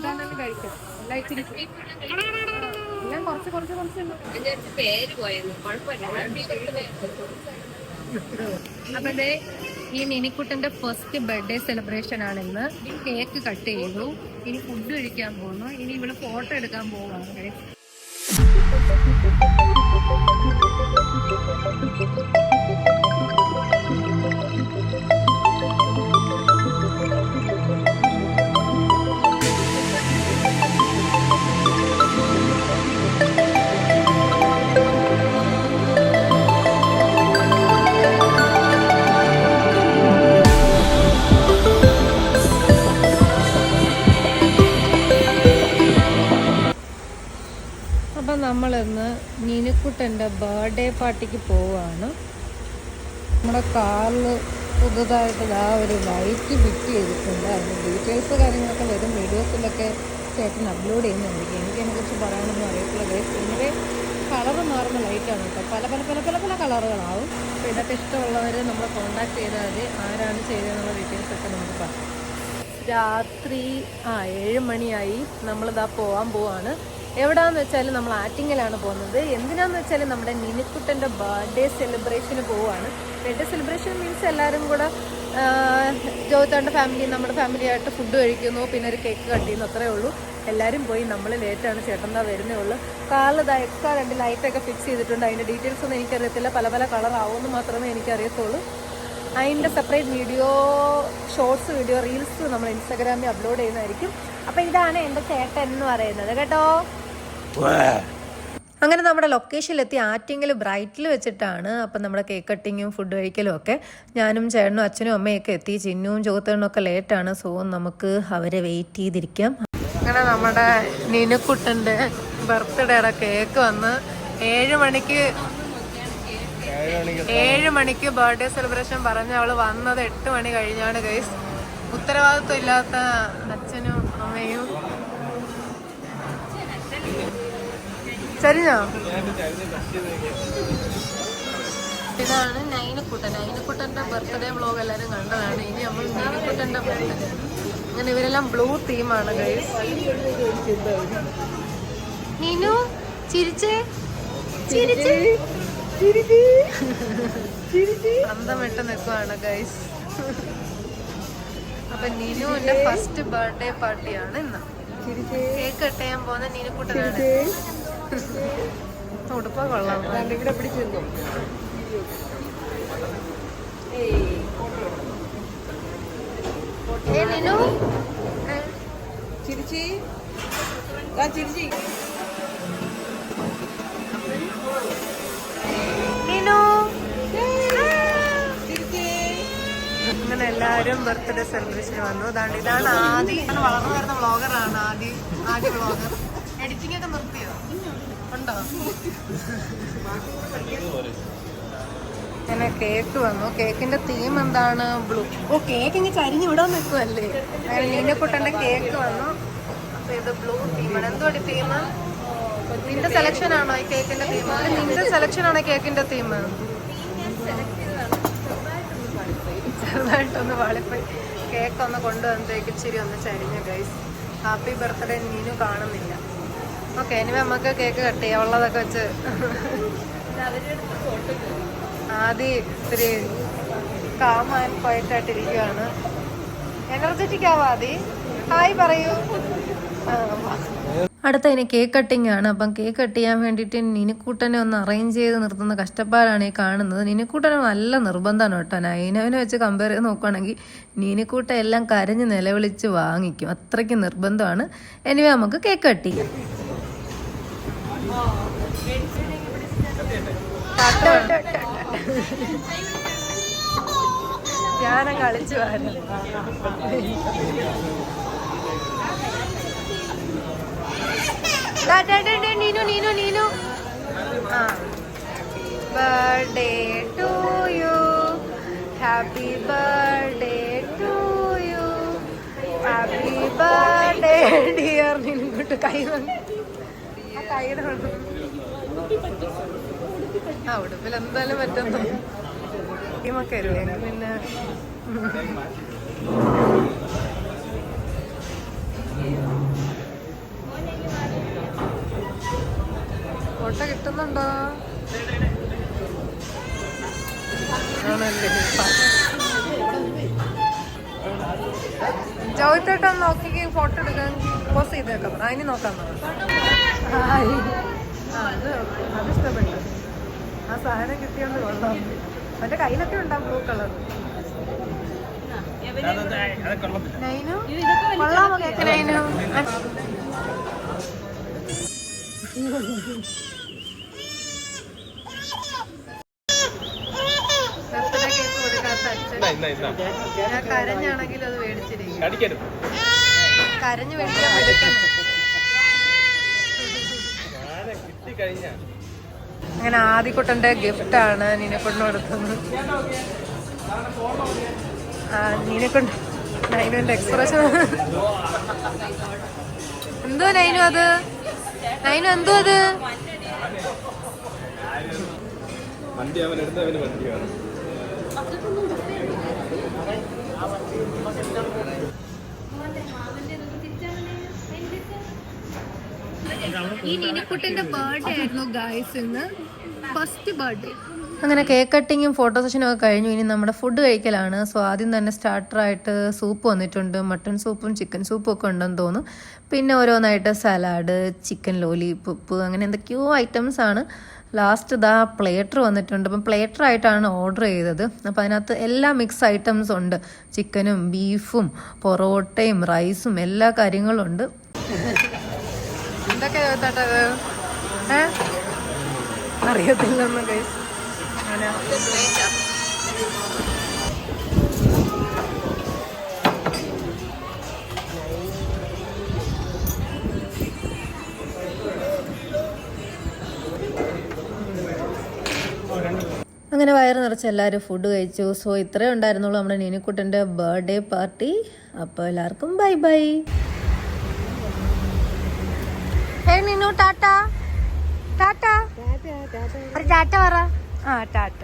എന്താണെങ്കിലും കഴിക്കാം. എല്ലാം ഇച്ചിരി എല്ലാം കുറച്ച് കുറച്ച് കുറച്ച്. പേര് കുഴപ്പമില്ല അപ്പൊ ദേ ഈ മിനിക്കുട്ടന്റെ ഫസ്റ്റ് ബർത്ത്ഡേ സെലിബ്രേഷൻ ആണെന്ന് ഇന്ന്. കേക്ക് കട്ട് ചെയ്തു. ഇനി ഫുഡ് കഴിക്കാൻ പോകുന്നു ഇനി ഇവിടെ ഫോട്ടോ എടുക്കാൻ പോവാണ് നമ്മളിന്ന് മിനിക്കുട്ടന്റെ ബർത്ത്ഡേ പാർട്ടിക്ക് പോവാണ്. നമ്മുടെ കാറിൽ പുതുതായിട്ട് ആ ഒരു ലൈറ്റ് ഫിറ്റ് ചെയ്തിട്ടുണ്ട്. അതിന്റെ ഡീറ്റെയിൽസ് കാര്യങ്ങളൊക്കെ വരും. വീഡിയോസിലൊക്കെ ചേട്ടൻ അപ്ലോഡ് ചെയ്യുന്നുണ്ട്. എനിക്ക് അതിനെക്കുറിച്ച് പറയാനൊന്നും അറിയത്തില്ല. ഗൈസ് ഇങ്ങനെ കളറ് മാറുന്ന ലൈറ്റാണ് കേട്ടോ. പല പല പല പല പല കളറുകളാവും. അപ്പോൾ ഇതൊക്കെ ഇഷ്ടമുള്ളവർ നമ്മൾ കോൺടാക്ട് ചെയ്താൽ മതി. ആരാണ് ചെയ്തതെന്നുള്ള ഡീറ്റെയിൽസ് ഒക്കെ നമുക്ക് പറയാം. രാത്രി ആ ഏഴ് മണിയായി. നമ്മളിതാ പോകാൻ പോവാണ്. എവിടാന്ന് വെച്ചാൽ നമ്മൾ ആറ്റിങ്ങലാണ് പോകുന്നത്. എന്തിനാന്ന് വെച്ചാൽ നമ്മുടെ നിനിക്കുട്ടന്റെ ബർത്ത്ഡേ സെലിബ്രേഷന് പോവുകയാണ് ബർത്ത്ഡേ സെലിബ്രേഷൻ മീൻസ് എല്ലാവരും കൂടെ ജോത്താന്റെ ഫാമിലി നമ്മുടെ ഫാമിലിയായിട്ട് ഫുഡ് കഴിക്കുന്നു പിന്നെ ഒരു കേക്ക് കട്ട് ചെയ്യുന്നു അത്രേ ഉള്ളൂ. എല്ലാവരും പോയി നമ്മൾ ലേറ്റാണ് ചേട്ടൻ വരുന്നേ ഉള്ളൂ. ഇതാ എക്സ്ട്രാ രണ്ട് ലൈറ്റൊക്കെ ഫിക്സ് ചെയ്തിട്ടുണ്ട്. അതിന്റെ ഡീറ്റെയിൽസ് ഒന്നും എനിക്കറിയത്തില്ല. പല പല കളറാവുമെന്ന് മാത്രമേ എനിക്കറിയത്തുള്ളൂ. അതിന്റെ separate video shorts video reels നമ്മൾ ഇൻസ്റ്റാഗ്രാമിൽ അപ്ലോഡ് ചെയ്യുന്നതായിരിക്കും. അപ്പോൾ ഇതാണ് എന്റെ ചേട്ടൻ എന്ന് പറയുന്നത്. കേട്ടോ? അങ്ങനെ നമ്മുടെ ലൊക്കേഷനിലെത്തി ആറ്റിങ്ങൽ ബ്രൈറ്റിൽ വെച്ചിട്ടാണ് അപ്പം നമ്മുടെ കേക്ക് കട്ടിങ്ങും ഫുഡ് കഴിക്കലും ഒക്കെ. ഞാനും ചേട്ടനും അച്ഛനും അമ്മയൊക്കെ എത്തി. ചിന്നുവും ചോത്തേണ്ണും ഒക്കെ ലേറ്റാണ് സോ നമുക്ക് അവരെ വെയിറ്റ് ചെയ്തിരിക്കാം. അങ്ങനെ നമ്മുടെ നിനുക്കുട്ടന്റെ ബർത്ത്ഡേയുടെ കേക്ക് വന്ന് ഏഴ് മണിക്ക് ഏഴ് മണിക്ക് ബർത്ത്ഡേ സെലിബ്രേഷൻ പറഞ്ഞ അവൾ വന്നത് എട്ട് മണി കഴിഞ്ഞാണ് ഗൈസ് ഉത്തരവാദിത്വം ഇല്ലാത്ത അച്ഛനും അമ്മയും ചരിഞ്ഞോ? ഇതാണ് നൈനക്കുട്ടൻ. നൈനക്കുട്ടന്റെ ബർത്ത്ഡേ വ്ലോഗ് എല്ലാരും കണ്ടതാണ്. ഇനി നമ്മൾ നൈനക്കുട്ടന്റെ ബർത്ത്ഡേ അങ്ങനെ ഇവരെല്ലാം ബ്ലൂ തീമാണ് നീനു ചിരിച്ചേ. ചിരിച്ചേ. അന്തമിട്ട് നിൽക്കുവാണ് ഗൈസ് അപ്പൊ നിനുവിന്റെ ഫസ്റ്റ് ബർത്ത്ഡേ പാർട്ടിയാണ് ഇന്ന്. കേക്ക് കട്ട് ചെയ്യാൻ പോകുന്ന നീനുക്കുട്ടനാണ്. ഉടുപ്പ കൊള്ളാം. ഇവിടെ പിടിച്ചിരുന്നു ചിരിച്ചി. ആ ചിരിച്ചി. അങ്ങനെ എല്ലാവരും ബർത്ത്ഡേ സെലിബ്രേഷൻ വന്നു. അതാണ് ഇതാണ് ആദി. ഇതാണ് വളർന്നു വരുന്ന വ്ളോഗറാണ് ആദി. ആദ്യ വ്ളോഗർ. അങ്ങനെ കേക്ക് വന്നു. കേക്കിന്റെ തീം എന്താണ്? ബ്ലൂ. ഓ കേക്ക് ഇങ്ങനെ ചരിഞ്ഞു വിടാൻ നിൽക്കുമല്ലേ അങ്ങനെ നീനക്കുട്ടന്റെ കേക്ക് വന്നു. അപ്പൊ ഇത് ബ്ലൂ തീമാണ് എന്തോ തീം നിന്റെ സെലക്ഷൻ ആണോ ഈ കേക്കിന്റെ തീം നിന്റെ സെലക്ഷൻ ആണോ കേക്കിന്റെ തീം ചെറുതായിട്ടൊന്ന് വാളിപ്പോയി. കേക്ക് ഒന്ന് കൊണ്ടുവന്നേക്ക് ഇച്ചിരി ഒന്ന് ചരിഞ്ഞു ഗൈസ് ഹാപ്പി ബർത്ത്ഡേ നീനു കാണുന്നില്ല. ഓക്കെ ഇനി നമുക്ക് കേക്ക് കട്ട് ചെയ്യാം. ഉള്ളതൊക്കെ വെച്ച്. ആദ്യം ഇത്തിരി കാമാൻ പോയിട്ടായിട്ടിരിക്കുകയാണ് എനർജറ്റിക് ആദി? ഹായ് പറയൂ. അടുത്ത ഇനി കേക്ക് കട്ടിംഗ് ആണ്. അപ്പം കേക്ക് കട്ട് ചെയ്യാൻ വേണ്ടിയിട്ട് നിനിക്കൂട്ടനെ ഒന്ന് അറേഞ്ച് ചെയ്ത് നിർത്തുന്ന കഷ്ടപ്പാടാണ് ഈ കാണുന്നത്. നിനിക്കൂട്ടന് നല്ല നിർബന്ധമാണ് കേട്ടോ. നൈനവിനെ വെച്ച് കമ്പയർ ചെയ്ത് നോക്കുകയാണെങ്കിൽ നീനിക്കൂട്ട എല്ലാം കരഞ്ഞ് നിലവിളിച്ച് വാങ്ങിക്കും. അത്രയ്ക്ക് നിർബന്ധമാണ്. എനിവേ നമുക്ക് കേക്ക് കട്ട് ചെയ്യാം. ഞാനും കളിച്ചു വരുന്നു നീനു നീനു നീനു. ആ. Birthday to you happy birthday to you happy birthday dear നിന്നിട്ട് കൈ വന്ന്. ടൈഡ് ആ ഉടുപ്പിൽ എന്തായാലും പറ്റുന്നു. ടീമൊക്കെ അല്ലേ? പിന്നെ ഫോട്ടോ കിട്ടുന്നുണ്ടോ? ആണല്ലേ? നോക്കി ഫോട്ടോ എടുക്കാൻ പോസ് ചെയ്തേക്കാം. അതിന് നോക്കാൻ പറഞ്ഞു അത് ഇഷ്ടപ്പെട്ടു ആ സാധനം കിട്ടിയോണ്ട് കൊള്ളാം. മറ്റേ കയ്യിലൊക്കെ ഉണ്ടാവും ബ്ലൂ കളർ നൈനു? കൊള്ളാമോ കേക്ക് നൈനു? കരഞ്ഞാണെങ്കിൽ അത് മേടിച്ചിരിക്കും. കരഞ്ഞു മേടിക്കാൻ അങ്ങനെ ആദ്യക്കുട്ടന്റെ ഗിഫ്റ്റ് ആണ് നീനെക്കൊണ്ട് കൊടുക്കുന്നത് ആ നീനെക്കൊണ്ട് നൈനുവിന്റെ എക്സ്പ്രഷൻ എന്തോ നൈനു അത്? നൈനു എന്തോ അത്? വണ്ടി അവൻ എടുത്തവന് വണ്ടിയാണ് ഈ നീനക്കുട്ടന്റെ ബർത്ത്ഡേ ആയിരുന്നു ഗായ്സ് ഇന്ന്. ഫസ്റ്റ് ബർത്ത്ഡേ അങ്ങനെ കേക്ക് കട്ടിങ്ങും ഫോട്ടോ സെഷനും ഒക്കെ കഴിഞ്ഞു. ഇനി നമ്മുടെ ഫുഡ് കഴിക്കലാണ്. സോ ആദ്യം തന്നെ സ്റ്റാർട്ടറായിട്ട് സൂപ്പ് വന്നിട്ടുണ്ട്. മട്ടൺ സൂപ്പും ചിക്കൻ സൂപ്പും ഒക്കെ ഉണ്ടെന്ന് തോന്നുന്നു. പിന്നെ ഓരോന്നായിട്ട് സലാഡ് ചിക്കൻ ലോലി പുപ്പ് അങ്ങനെ എന്തൊക്കെയോ ഐറ്റംസ് ആണ്. ലാസ്റ്റ് ഇതാ പ്ലേറ്റർ വന്നിട്ടുണ്ട്. അപ്പം പ്ലേറ്റർ ആയിട്ടാണ് ഓർഡർ ചെയ്തത്. അപ്പം അതിനകത്ത് എല്ലാ മിക്സ് ഐറ്റംസ് ഉണ്ട്. ചിക്കനും ബീഫും പൊറോട്ടയും റൈസും എല്ലാ കാര്യങ്ങളും ഉണ്ട്. എന്തൊക്കെ ചോദിച്ചത് ഏ? അറിയത്തില്ലെന്ന് കൈസ് അങ്ങനെ. അങ്ങനെ വയറ് നിറച്ച് എല്ലാവരും ഫുഡ് കഴിച്ചു. സോ ഇത്രേ ഉണ്ടായിരുന്നുള്ളൂ നമ്മുടെ നീനിക്കുട്ടന്റെ ബർത്ത്ഡേ പാർട്ടി അപ്പോൾ എല്ലാവർക്കും ബൈ ബൈ ഹേ നിന്നു ടാറ്റ ടാറ്റ ഒരു ടാറ്റ പറ ആ Tata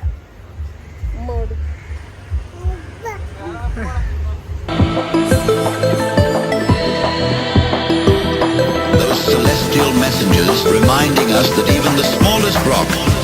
those celestial messengers reminding us that even the smallest rock